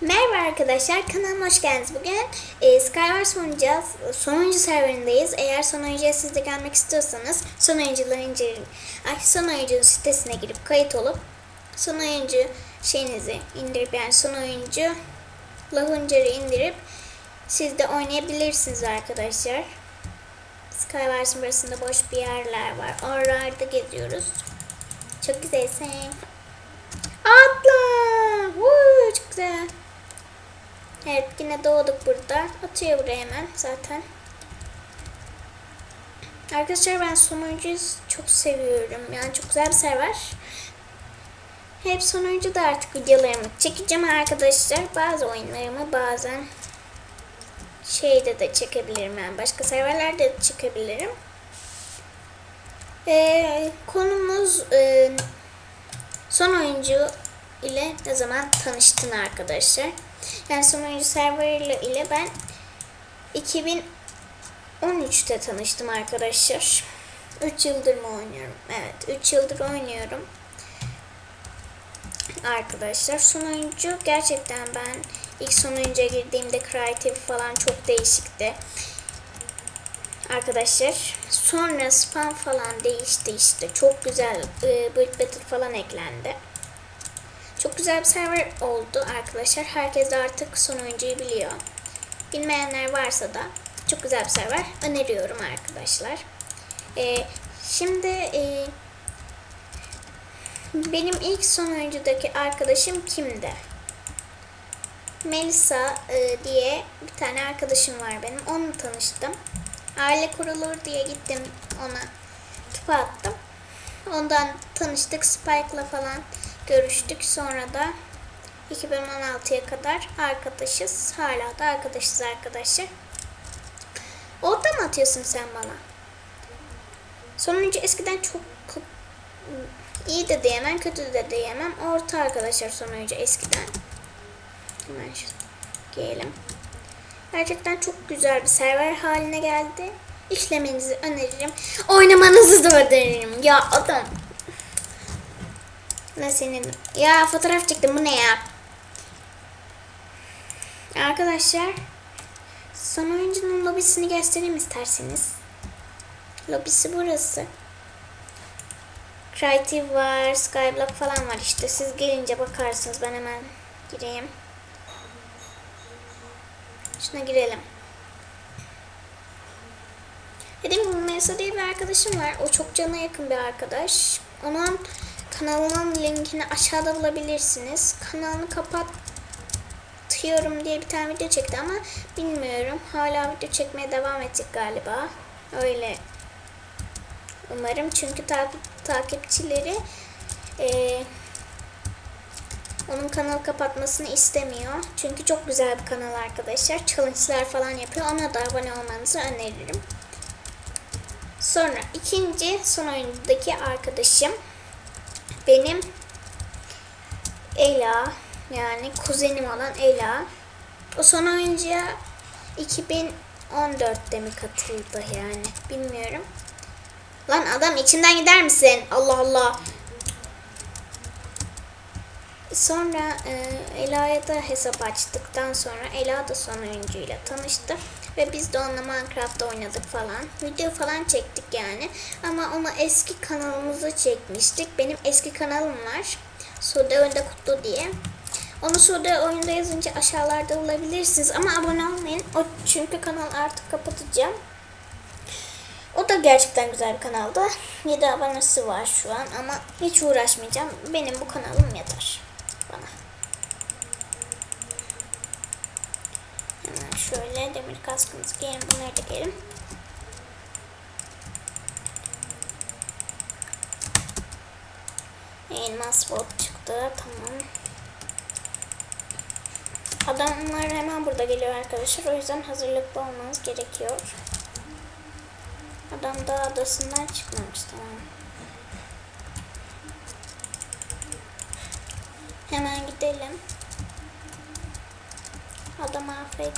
Merhaba arkadaşlar, kanalıma hoş geldiniz. Bugün e, Skywars oynayacağız. Sonuncu serverindeyiz. Eğer son oyuncuya siz de gelmek istiyorsanız son oyuncuların incelin. Ay, son oyuncunun sitesine girip kayıt olup son oyuncu şeyinizi indirip yani son oyuncu Lahuncar'ı indirip siz de oynayabilirsiniz arkadaşlar. Skywars'ın burasında boş bir yerler var. Oralarda geziyoruz. Çok güzelsin. Atla! Woo. Evet yine doğduk burada. Atıyor buraya hemen zaten. Arkadaşlar ben sonuncuyu çok seviyorum. Yani çok güzel bir server. Hep sonuncu da artık videolarımı çekeceğim arkadaşlar. Bazı oyunlarımı bazen şeyde de çekebilirim yani başka serverlerde de çekebilirim. Ee, konumuz e, son oyuncu ile ne zaman tanıştın arkadaşlar? Yani son oyuncu server ile ben 2013'te tanıştım arkadaşlar. 3 yıldır mı oynuyorum? Evet 3 yıldır oynuyorum. Arkadaşlar son oyuncu gerçekten ben ilk son oyuncuya girdiğimde kreatif falan çok değişikti. Arkadaşlar sonra spam falan değişti işte. Çok güzel e, Build Battle falan eklendi. Çok güzel bir server oldu arkadaşlar. Herkes artık son oyuncuyu biliyor. Bilmeyenler varsa da çok güzel bir server öneriyorum arkadaşlar. Ee, şimdi e, benim ilk son oyuncudaki arkadaşım kimdi? Melisa e, diye bir tane arkadaşım var benim. Onunla tanıştım. Aile kurulur diye gittim ona tıpa attım. Ondan tanıştık. Spike'la falan görüştük. Sonra da 2016'ya kadar arkadaşız. Hala da arkadaşız arkadaşlar. Orada mı atıyorsun sen bana? Sonuncu eskiden çok iyi de diyemem, kötü de diyemem. Orta arkadaşlar sonuncu eskiden. Hemen şu giyelim. Gerçekten çok güzel bir server haline geldi. İşlemenizi öneririm. Oynamanızı da öneririm. Ya adam. Ne senin? Ya fotoğraf çektim bu ne ya? Arkadaşlar son oyuncunun lobisini göstereyim isterseniz. Lobisi burası. Creative var, Skyblock falan var işte. Siz gelince bakarsınız. Ben hemen gireyim. Şuna girelim. Dediğim gibi Melisa diye bir arkadaşım var. O çok cana yakın bir arkadaş. Onun kanalının linkini aşağıda bulabilirsiniz. Kanalını kapatıyorum diye bir tane video çekti ama bilmiyorum. Hala video çekmeye devam edecek galiba. Öyle umarım. Çünkü ta takipçileri eee onun kanal kapatmasını istemiyor. Çünkü çok güzel bir kanal arkadaşlar. Challenge'lar falan yapıyor. Ona da abone olmanızı öneririm. Sonra ikinci son oyundaki arkadaşım benim Ela yani kuzenim olan Ela. O son oyuncuya 2014'te mi katıldı yani bilmiyorum. Lan adam içinden gider misin? Allah Allah. Sonra e, Ela'ya da hesap açtıktan sonra Ela da son oyuncuyla tanıştı. Ve biz de onunla Minecraft oynadık falan. Video falan çektik yani. Ama ona eski kanalımızı çekmiştik. Benim eski kanalım var. Sude Önde Kutlu diye. Onu Sude oyunda yazınca aşağılarda bulabilirsiniz. Ama abone olmayın. O çünkü kanal artık kapatacağım. O da gerçekten güzel bir kanaldı. 7 abonesi var şu an ama hiç uğraşmayacağım. Benim bu kanalım yeter bana. Hemen şöyle demir kaskımızı giyelim. Bunları da giyelim. Elmas bot çıktı. Tamam. Adamlar hemen burada geliyor arkadaşlar. O yüzden hazırlıklı olmanız gerekiyor. Adam da adasından çıkmamış tamam. Hemen gidelim. Adam AFK.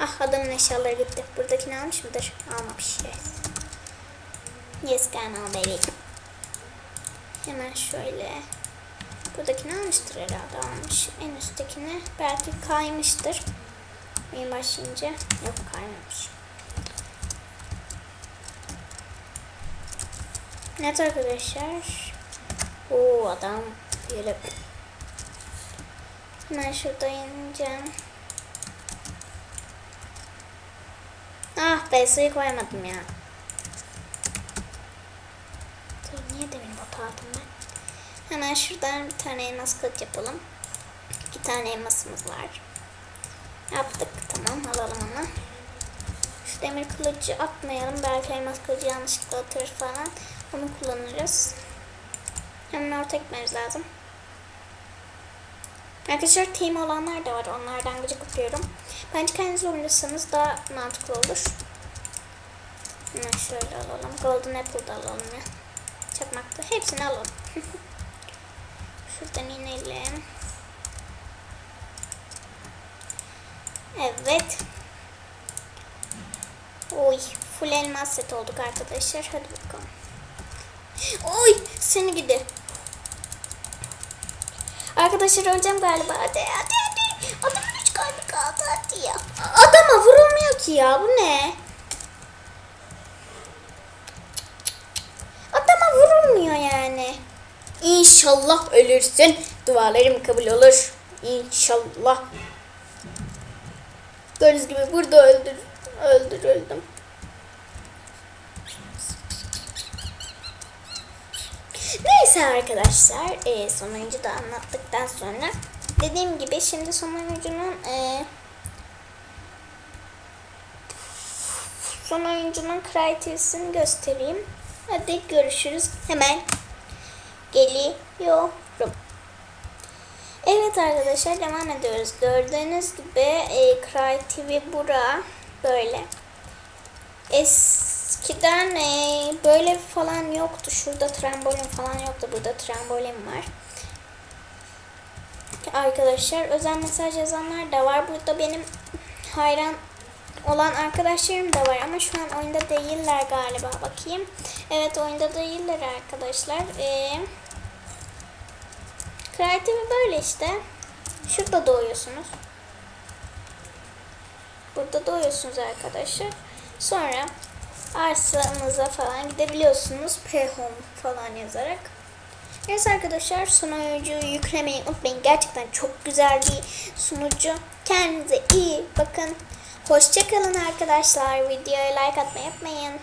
ah adamın eşyaları gitti. Buradakini almış mıdır? Almamış. Yes. Yes can al baby. Hemen şöyle. Buradakini almıştır herhalde almış. En üsttekini belki kaymıştır. Oyun başlayınca yok kaymamış. Evet arkadaşlar. Oo adam böyle Hemen şurada ineceğim. Ah be suyu koyamadım ya. Dur, niye demin bota aldım ben? Hemen şuradan bir tane elmas kılıç yapalım. İki tane elmasımız var. Yaptık tamam alalım onu. Şu demir kılıcı atmayalım. Belki elmas kılıcı yanlışlıkla atır falan. Onu kullanırız. Hemen orta gitmemiz lazım. Arkadaşlar team olanlar da var. Onlardan gıcık yapıyorum. Bence kendiniz oynarsanız daha mantıklı olur. Hemen şöyle alalım. Golden Apple da alalım ya. Çakmakta. Hepsini alalım. Şuradan inelim. Evet. Oy. Full elmas set olduk arkadaşlar. Hadi bakalım. Oy. Seni gidi. Arkadaşlar öleceğim galiba. Hadi hadi hadi. Adamın üç kalbi kaldı hadi ya. Adama vurulmuyor ki ya. Bu ne? Adama vurulmuyor yani. İnşallah ölürsün. Dualarım kabul olur. İnşallah. Gördüğünüz gibi burada öldür. Öldürüldüm. Neyse arkadaşlar e, sonuncu da anlattıktan sonra dediğim gibi şimdi sonuncunun e, son oyuncunun kriterisini göstereyim. Hadi görüşürüz. Hemen geliyorum. Evet arkadaşlar devam ediyoruz. Gördüğünüz gibi e, TV bura böyle. Eskiden e, böyle falan yoktu. Şurada trambolin falan yoktu. Burada trambolin var. Arkadaşlar özel mesaj yazanlar da var. Burada benim hayran olan arkadaşlarım da var ama şu an oyunda değiller galiba. Bakayım. Evet oyunda değiller arkadaşlar. Ee, Kreatifi böyle işte. Şurada doğuyorsunuz. Burada doğuyorsunuz arkadaşlar. Sonra arsanıza falan gidebiliyorsunuz. P-Home falan yazarak. Neyse arkadaşlar sunucuyu yüklemeyi unutmayın. Gerçekten çok güzel bir sunucu. Kendinize iyi bakın. Hoşçakalın arkadaşlar. Videoya like atmayı unutmayın.